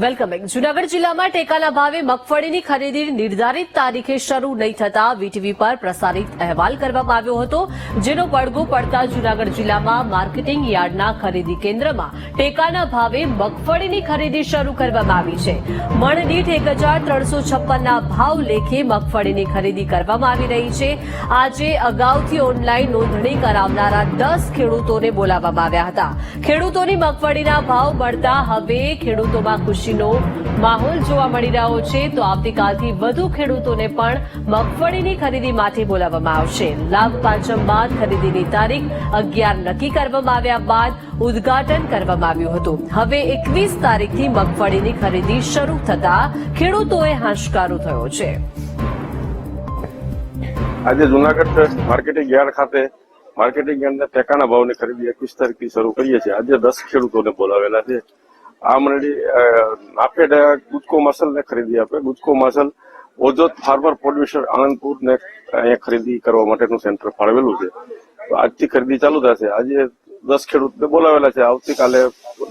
Welcome back Junagadh જિલ્લામાં ટેકાના ભાવે મગફળીની ખરીદી નિર્ધારિત તારીખે શરૂ નહીં થતા વીટીવી પર પ્રસારિત અહેવાલ કરવામાં આવ્યો હતો, જેનો પડઘો પડતા જુનાગઢ જિલ્લામાં માર્કેટિંગ યાર્ડના ખરીદી કેન્દ્રમાં ટેકાના ભાવે મગફળીની ખરીદી શરૂ કરવામાં આવી છે. મણ દીઠ એક હજાર ત્રણસો છપ્પનના ભાવ લેખે મગફળીની ખરીદી કરવામાં આવી રહી છે. આજે અગાઉથી ઓનલાઈન નોંધણી કરાવનારા દસ ખેડૂતોને બોલાવવામાં આવ્યા હતા. ખેડૂતોની મગફળીના ભાવ મળતા હવે ખેડૂતોમાં ખુશીનો માહોલ જોવા મળી રહ્યો છે, તો આવતીકાલથી વધુ ખેડૂતોને પણ મગફળીની ખરીદી બોલાવવામાં આવશે. લાભ પાંચમ બાદ ખરીદીની તારીખ અગિયાર નક્કી કરવામાં આવ્યા બાદ ઉદઘાટન કરવામાં આવ્યું હતું. હવે એકવીસ તારીખથી મગફળીની ખરીદી શરૂ થતા ખેડૂતોએ હાશકારો થયો છે. આજે જુનાગઢ માર્કેટિંગ યાર્ડ ખાતે માર્કેટિંગ યાર્ડના ટેકાના ભાવની ખરીદી એકવીસ તારીખથી શરૂ કરીએ છીએ. આજે દસ ખેડૂતોને બોલાવેલા છે. આ મંડળી અ, નાફેડ ગુજકો માસલને ખરીદી આપે. ગુજકો માસલ ઓજોત ફાર્મર પ્રોડ્યુસર આણંદપુરને અહીંયા ખરીદી કરવા માટેનું સેન્ટર ફાળવેલું છે. આજથી ખરીદી ચાલુ થશે. આજે દસ ખેડૂતને બોલાવેલા છે. આવતીકાલે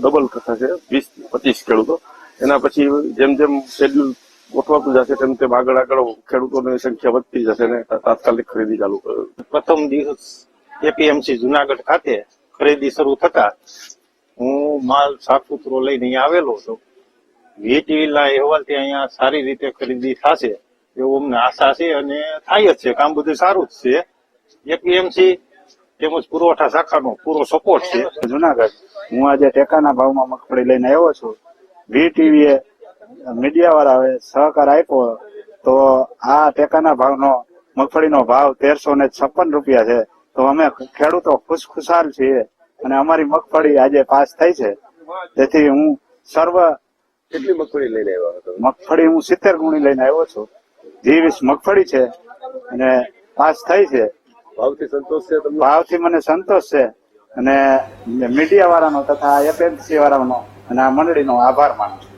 ડબલ થશે વીસ પચીસ ખેડૂતો. એના પછી જેમ જેમ શેડ્યુલ ગોઠવાતું જશે તેમ તેમ આગળ આગળ ખેડૂતોની સંખ્યા વધતી જશે ને તાત્કાલિક ખરીદી ચાલુ પ્રથમ દિવસ એપીએમસી જુનાગઢ ખાતે ખરીદી શરૂ થતા હું માલ સાફસુથરો લઈને અહીંયા આવેલો હતો. વીટીવીના અહેવાલથી અહીંયા સારી રીતે ખરીદી થશે એવું અમને આશા છે અને થાય જ છે કામ બધું સારું જ છે. એપીએમસી તેમજ પુરવઠા શાખાનો પૂરો સપોર્ટ છે. જુનાગઢ, હું આજે ટેકાના ભાવમાં મગફળી લઈને આવ્યો છું. વીટીવીએ મીડિયા વાળાએ સહકાર આપ્યો તો આ ટેકાના ભાવનો, મગફળીનો ભાવ તેરસો ને છપ્પન રૂપિયા છે. તો અમે ખેડૂતો ખુશ ખુશાલ છીએ. અને અમારી મગફળી આજે પાસ થઈ છે. તેથી હું સર્વ કેટલી મગફળી લઈને આવ્યો હતો? મગફળી હું સિત્તેર ગુણી લઈને આવ્યો છું. જીવીસ મગફળી છે અને પાસ થઈ છે. ભાવથી સંતોષ છે ભાવથી મને સંતોષ છે. અને મીડિયા વાળાનો તથા એપીએમસી વાળાનો અને આ મંડળીનો આભાર માનું છું.